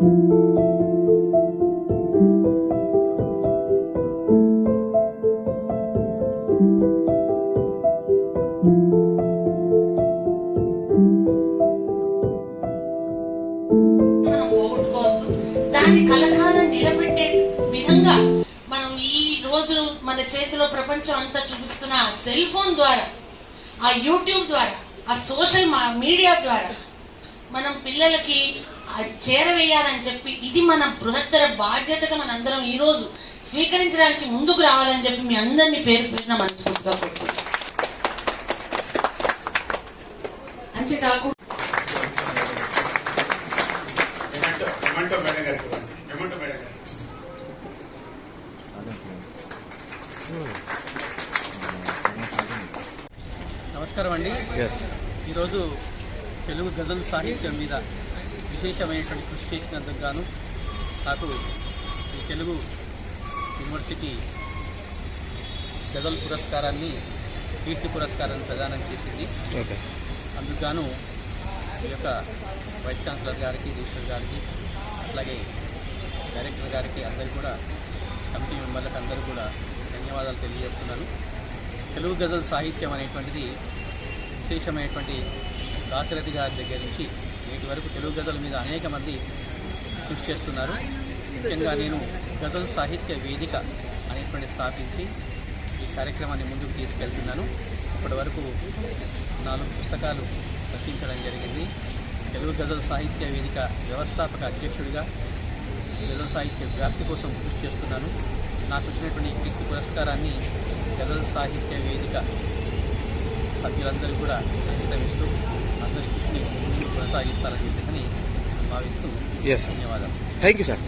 దాన్ని కలహాలను నిలబెట్టే విధంగా మనం ఈ రోజు మన చేతిలో ప్రపంచం అంతా చూపిస్తున్న ఆ సెల్ ఫోన్ ద్వారా ఆ యూట్యూబ్ ద్వారా ఆ సోషల్ మీడియా ద్వారా మనం పిల్లలకి చేరవేయాలని చెప్పి ఇది మన బృహత్తర బాధ్యతగా మనందరం ఈ రోజు స్వీకరించడానికి ముందుకు రావాలని చెప్పి మీ అందరినీ పేరు పెట్టిన మనస్ఫూర్తిగా కోరుకుంటున్నాను అంతేకాకుండా నమస్కారం అండి. ఈరోజు తెలుగు గజల్ సాహిత్యం మీద విశేషమైనటువంటి కృషి చేసినందుకు గాను నాకు ఈ తెలుగు యూనివర్సిటీ గజల్ పురస్కారాన్ని కీర్తి పురస్కారాన్ని ప్రదానం చేసింది. అందుకు గాను ఈ యొక్క వైస్ ఛాన్సలర్ గారికి రిజిస్టర్ గారికి అలాగే డైరెక్టర్ గారికి అందరికీ కూడా కమిటీ మెంబర్లకు అందరూ కూడా ధన్యవాదాలు తెలియజేస్తున్నాను. తెలుగు గజల్ సాహిత్యం అనేటువంటిది విశేషమైనటువంటి దాశరథి గారి దగ్గర నుంచి నేటి వరకు తెలుగు గజల మీద అనేక మంది కృషి చేస్తున్నారు. ముఖ్యంగా నేను గజల్ సాహిత్య వేదిక అనేటువంటి స్థాపించి ఈ కార్యక్రమాన్ని ముందుకు తీసుకెళ్తున్నాను. ఇప్పటి వరకు నాలుగు పుస్తకాలు రచించడం జరిగింది. తెలుగు గజల్ సాహిత్య వేదిక వ్యవస్థాపక అధ్యక్షుడిగా గజల్ సాహిత్య వ్యాప్తి కోసం కృషి చేస్తున్నాను. నాకు వచ్చినటువంటి కీర్తి పురస్కారాన్ని గజల్ సాహిత్య వేదిక సభ్యులందరూ కూడా అంకితమిస్తూ అందరి కృషిని కొనసాగిస్తారని చెప్పని భావిస్తూ. ధన్యవాదాలు థ్యాంక్ యూ సార్